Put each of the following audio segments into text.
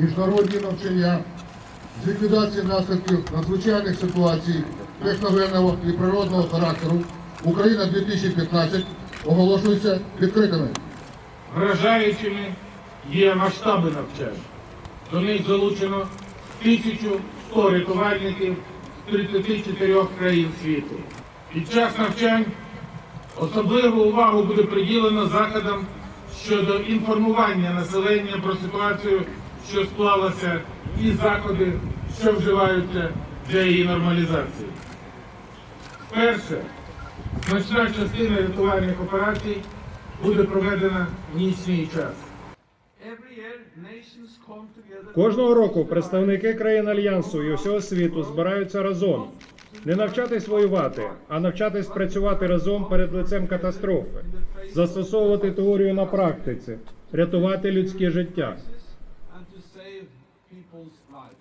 міжнародні навчання з ліквідації наслідків надзвичайних ситуацій техногенного і природного характеру Україна 2015 оголошуються відкритими. Вражаючими є масштаби навчань. До них залучено 1100 рятувальників з 34 країн світу. Під час навчань особливу увагу буде приділено заходам щодо інформування населення про ситуацію, що склалася, і заходи, що вживаються для її нормалізації. Перше, значна частина рятувальних операцій буде проведена в нічний час. Кожного року представники країн альянсу і усього світу збираються разом. Не навчатись воювати, а навчатись працювати разом перед лицем катастрофи, застосовувати теорію на практиці, рятувати людське життя.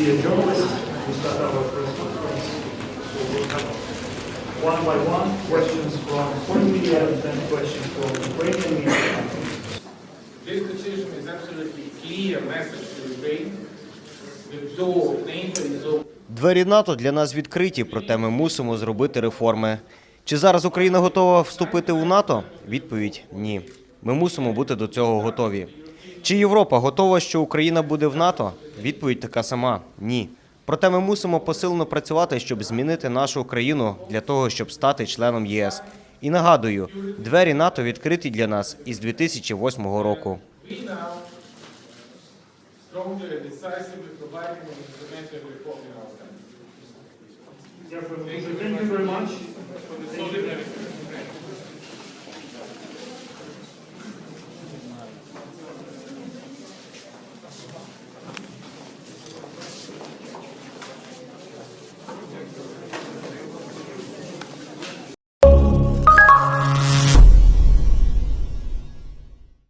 be a journalist who started our press conference. So we'll have one by one questions from foreign media and then questions from Ukrainian media. This decision is absolutely clear message to Ukraine. Двері НАТО для нас відкриті, проте ми мусимо зробити реформи. Чи зараз Україна готова вступити у НАТО? Відповідь ні. Ми мусимо бути до цього готові. Чи Європа готова, що Україна буде в НАТО? Відповідь така сама ні. Проте ми мусимо посилено працювати, щоб змінити нашу країну для того, щоб стати членом ЄС. І нагадую, двері НАТО відкриті для нас із 2008 року. Дякую.